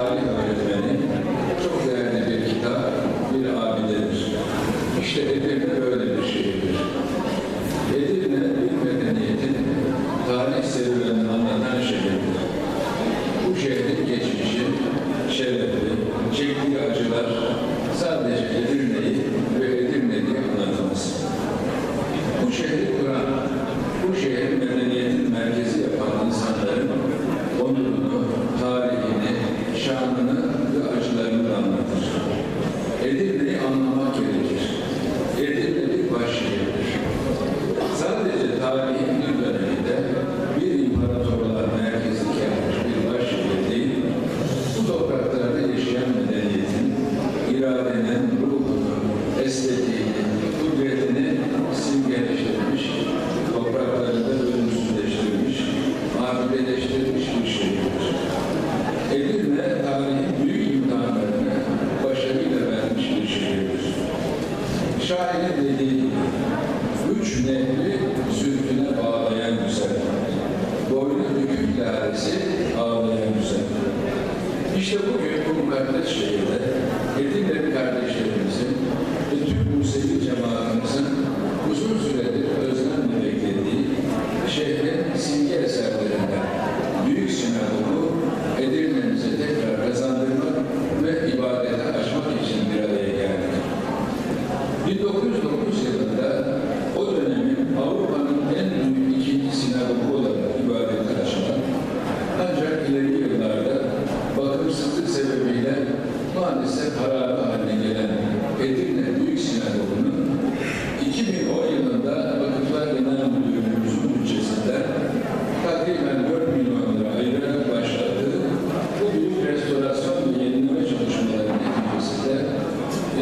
Alim öğretmeni çok değerli bir kitap, bir abidedir. İşte Edirne böyle bir şehirdir. Edirne bir medeniyetin tarih serüvenini anlatan şehirdir. Bu şehrin geçmişi, şerefi, çektiği acılar sadece Edirne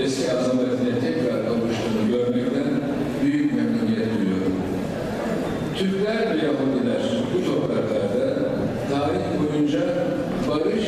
eski azametine tekrar kavuştuğunu görmekten büyük memnuniyet duyuyorum. Türkler ve Yahudiler bu topraklarda tarih boyunca barış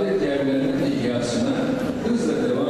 İbadet yerlerinin ihyasına hızla devam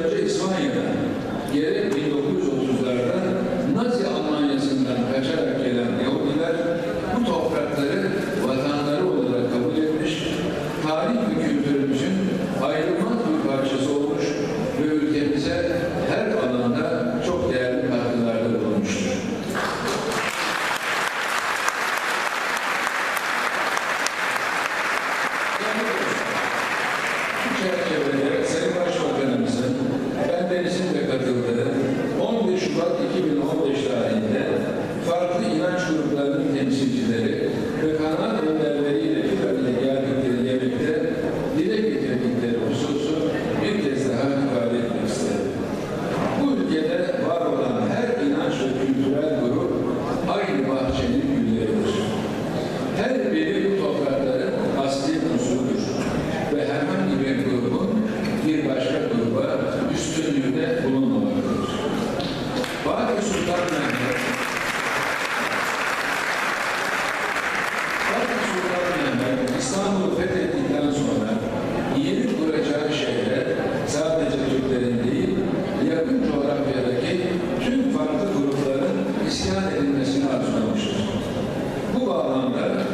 derece İsmail'e. Yeri 1900 miteinander.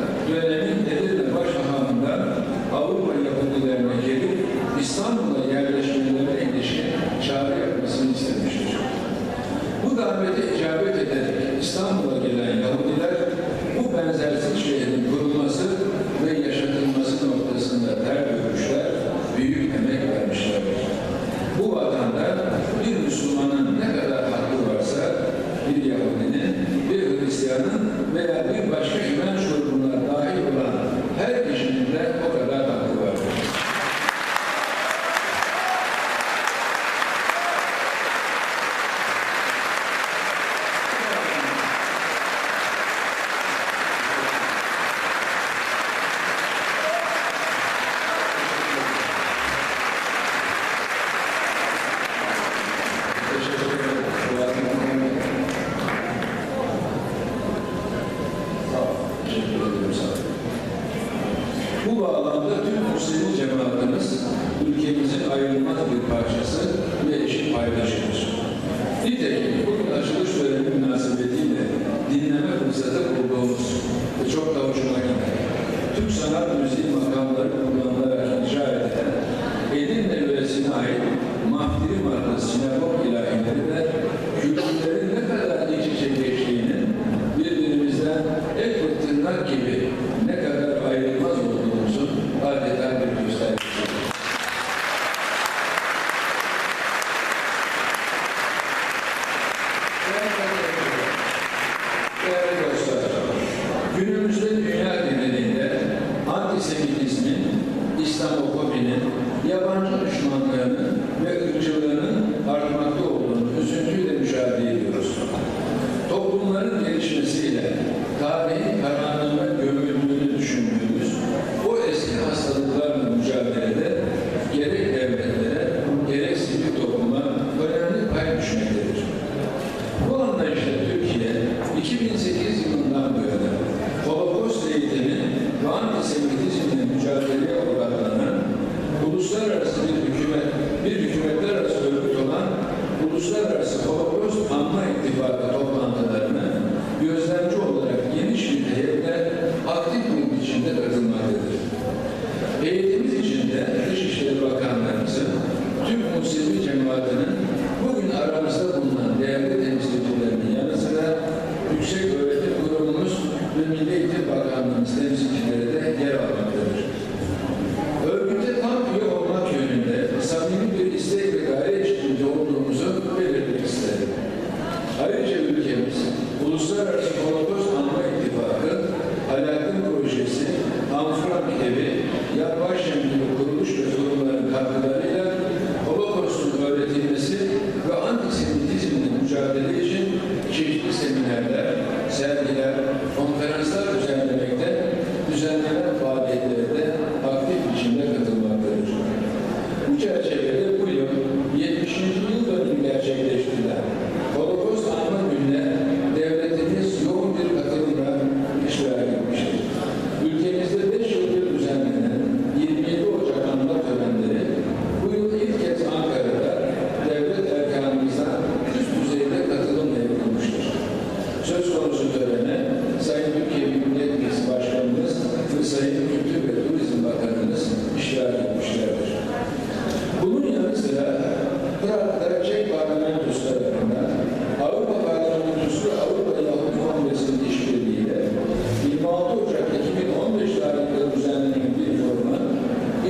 私は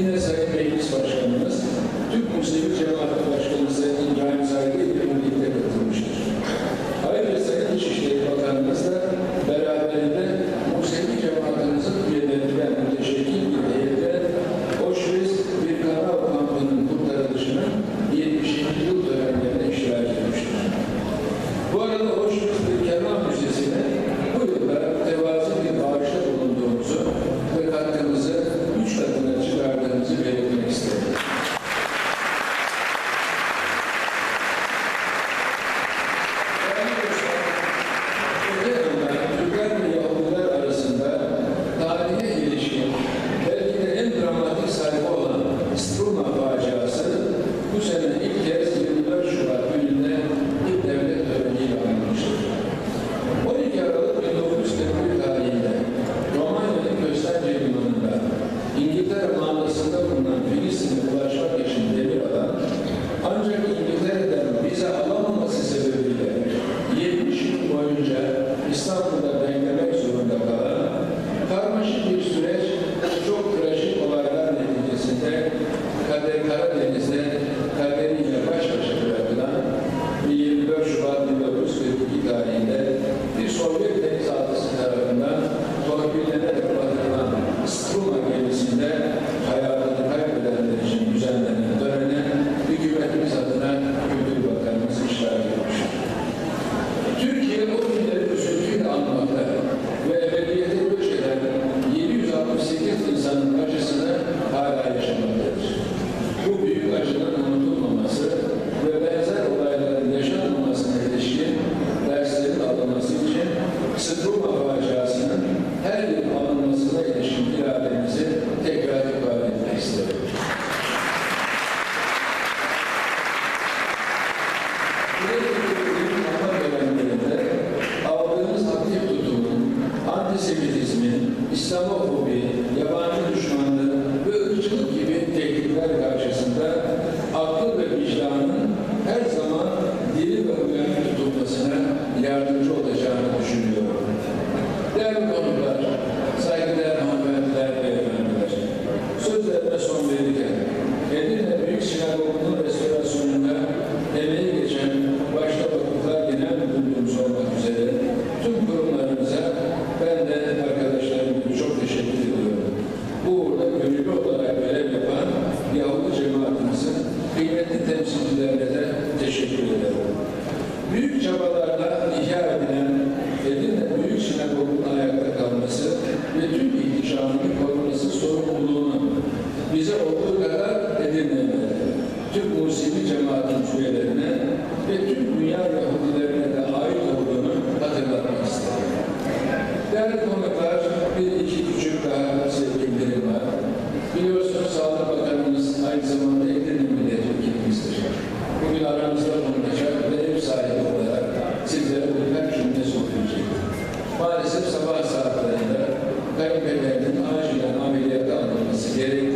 yine Sayın Meclis Başkanımız, Türk Musevi Cemaat Başkanı gönüllü olarak görev yapan Yahudi cemaatimizin kıymetli temsilcilerine de teşekkür ederim. Büyük çabalarla ihya edilen sabah saatlerinde kayınpederinin acilen ameliyata alınması gerekiyor.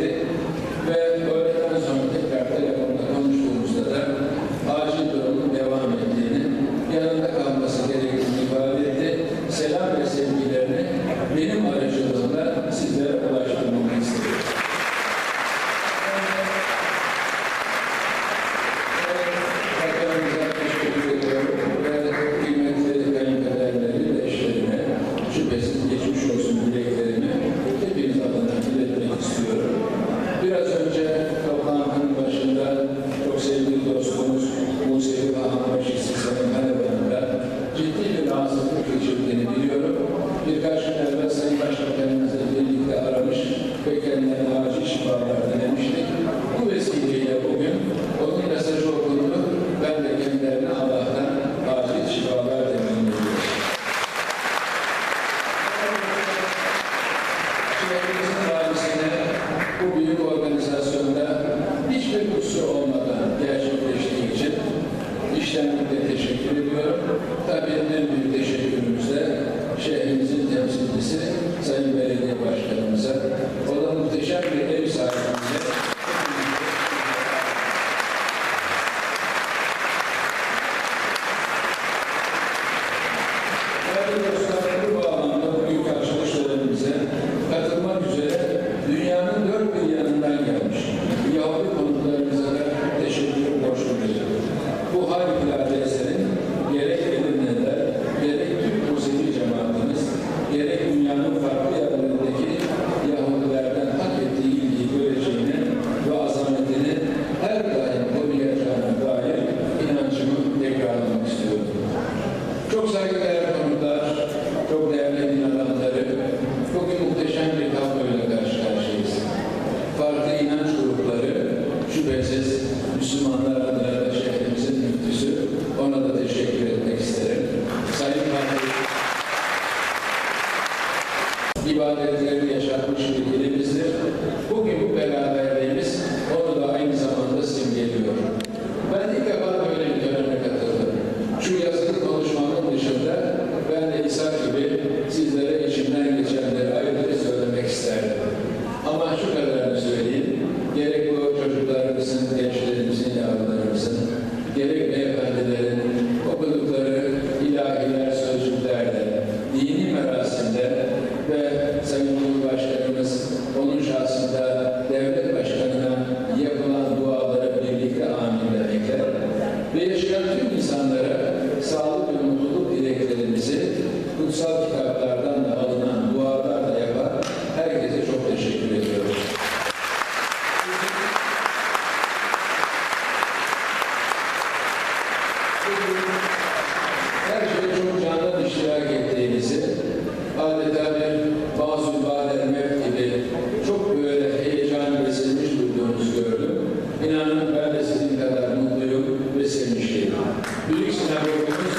that we